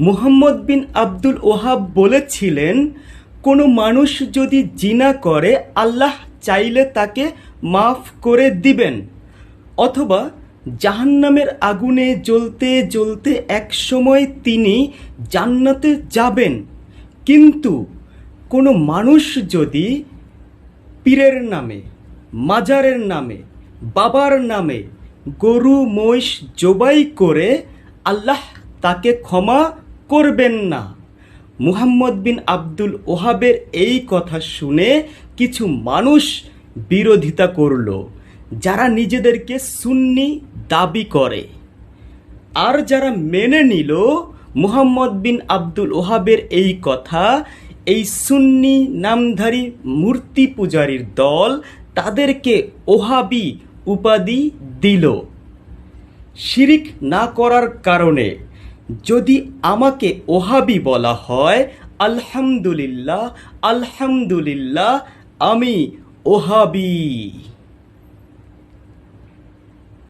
মুহাম্মদ বিন আব্দুল ওহাব বলেছিলেন, কোনো মানুষ যদি জিনা করে, আল্লাহ চাইলে তাকে মাফ করে দিবেন। অথবা জাহান্নামের আগুনে জ্বলতে জ্বলতে একসময় তিনি জান্নাতে যাবেন। কিন্তু কোনো মানুষ যদি পীরের নামে, মাজারের নামে, বাবার নামে গরু, মহিষ জবাই করে, আল্লাহ তাকে ক্ষমা করবেন না। মুহাম্মদ বিন আব্দুল ওহাবের এই কথা শুনে কিছু মানুষ বিরোধিতা করল, যারা নিজেদেরকে সুন্নি দাবি করে। আর যারা মেনে নিল, মুহাম্মদ বিন আব্দুল ওহাবের এই কথা, এই সুন্নি নামধারী মূর্তি পূজারীর দল তাদেরকে ওহাবি উপাধি দিল। শিরিক না করার কারণে যদি আমাকে ওহাবি বলা হয় আলহামদুলিল্লাহ আলহামদুলিল্লাহ আমি ওহাবি।